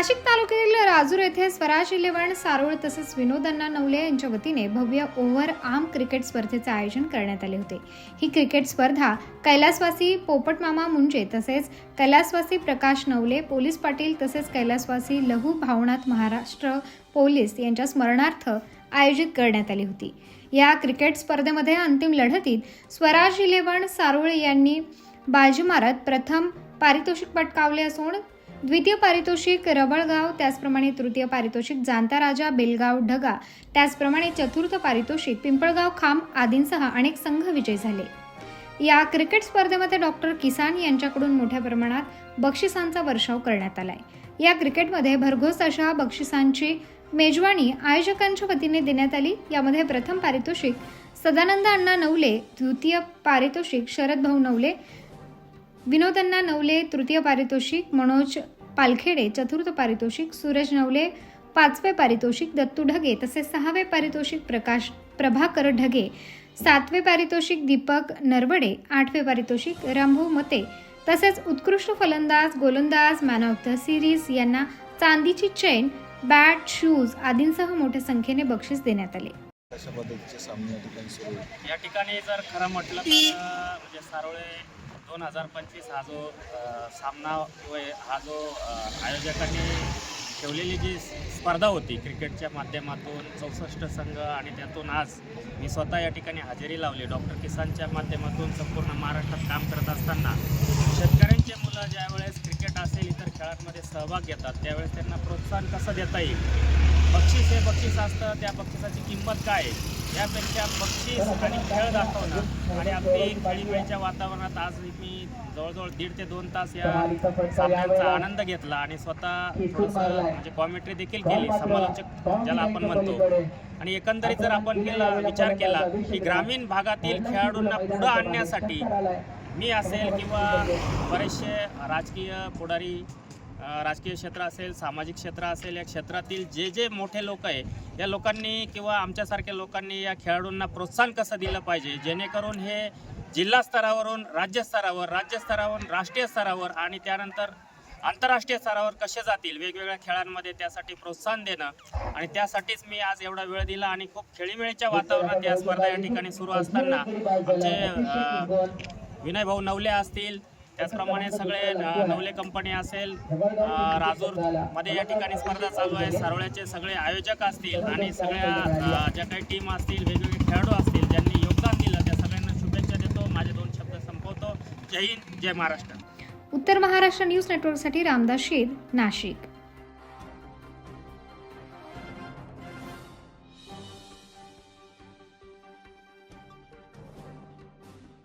नाशिक तालुक्यातील राजूर येथे स्वराज इलेव्हन सारोळ तसेच विनोद अण्णा नवले यांच्या वतीने भव्य ओव्हर आर्म क्रिकेट स्पर्धेचे आयोजन करण्यात आले होते. ही क्रिकेट स्पर्धा कैलासवासी पोपटमामा मुंजे तसेच कैलासवासी प्रकाश नवले पोलीस पाटील तसेच कैलासवासी लहू भावनाथ महाराष्ट्र पोलीस यांच्या स्मरणार्थ आयोजित करण्यात आली होती. या क्रिकेट स्पर्धेमध्ये अंतिम लढतीत स्वराज इलेव्हन सारोळे यांनी बाजी मारत प्रथम पारितोषिक पटकावले असून द्वितीय पारितोषिक रबळगाव त्याचप्रमाणे तृतीय पारितोषिक जाणता राजा बेलगाव ढगा त्याचप्रमाणे चतुर्थ पारितोषिक पिंपळगाव खांब आदींसह अनेक संघ विजय झाले. या क्रिकेट स्पर्धेमध्ये डॉक्टर किसान यांच्याकडून मोठ्या प्रमाणात बक्षिसांचा वर्षाव करण्यात आलाय. या क्रिकेटमध्ये भरघोस अशा बक्षिसांची मेजवानी आयोजकांच्या वतीने देण्यात आली. यामध्ये प्रथम पारितोषिक सदानंद अण्णा नवले द्वितीय पारितोषिक शरद भाऊ नवले विनोदण्णा नवले तृतीय पारितोषिक मनोज पालखेडे चतुर्थ पारितोषिक सूरज नवले पाचवे पारितोषिक दत्तू ढगे तसेच सहावे पारितोषिक प्रकाश प्रभाकर ढगे सातवे पारितोषिक दीपक नरवडे आठवे पारितोषिक रामभाऊ मते. तसेच उत्कृष्ट फलंदाज गोलंदाज मॅन ऑफ द सिरीज यांना चांदीची चेन बॅट शूज आदींसह मोठ्या संख्येने बक्षीस देण्यात आले. अशा पद्धतीचे सामने या ठिकाणी सुरू आहेत? या ठिकाणी जर खरं म्हटलं तर म्हणजे सारोळे दोन हजार पंचवीस हा जो सामना वय हा जो आयोजकांनी ठेवलेली जी स्पर्धा होती क्रिकेटच्या माध्यमातून चौसष्ट संघ आणि त्यातून आज मी स्वतः या ठिकाणी हजेरी लावली. डॉक्टर किसानच्या माध्यमातून संपूर्ण महाराष्ट्रात काम करत असताना शेतकऱ्यांचे मुलं ज्यावेळेस क्रिकेट असेल इतर खेळांमध्ये सहभाग घेतात त्यावेळेस त्यांना प्रोत्साहन कसं देता येईल? बक्षीस हे बक्षीस असतं. त्या बक्षिसाची किंमत काय आहे? यापेक्षा बक्षीस आणि खेळ दाखवणं आणि अगदी खेळीमेळीच्या वातावरणात आज मी जवळजवळ दीड ते दोन तास या सामन्यांचा आनंद घेतला आणि स्वतः थोडंसं म्हणजे कॉमेंट्री देखील केली समालोचक ज्याला आपण म्हणतो. आणि एकंदरीत जर आपण केला विचार केला की ग्रामीण भागातील खेळाडूंना पुढं आणण्यासाठी मी असेल किंवा बरेचसे राजकीय पुढारी राजकीय क्षेत्र असेल सामाजिक क्षेत्र असेल या क्षेत्रातील जे जे मोठे लोक आहे या लोकांनी किंवा आमच्यासारख्या लोकांनी या खेळाडूंना प्रोत्साहन कसं दिलं पाहिजे? जेणेकरून हे जिल्हा स्तरावरून राज्यस्तरावर राज्यस्तरावरून राष्ट्रीय स्तरावर आणि त्यानंतर आंतरराष्ट्रीय स्तरावर कसे जातील? वेगवेगळ्या खेळांमध्ये त्यासाठी प्रोत्साहन देणं आणि त्यासाठीच मी आज एवढा वेळ दिला आणि खूप खेळीमेळीच्या वातावरणात या स्पर्धा या ठिकाणी सुरू असताना आमचे विनय भाऊ नवले असतील त्याचप्रमाणे सगळे नवले कंपनी असेल राजूरमध्ये राजूर या ठिकाणी स्पर्धा चालू आहे. सारोळ्याचे सगळे आयोजक असतील आणि सगळ्या ज्या काही टीम असतील वेगवेगळे खेळाडू असतील ज्यांनी योगदान दिलं त्या सगळ्यांना शुभेच्छा देतो. माझे दोन शब्द संपवतो. जय हिंद जय महाराष्ट्र. उत्तर महाराष्ट्र न्यूज नेटवर्कसाठी रामदास शेद नाशिक.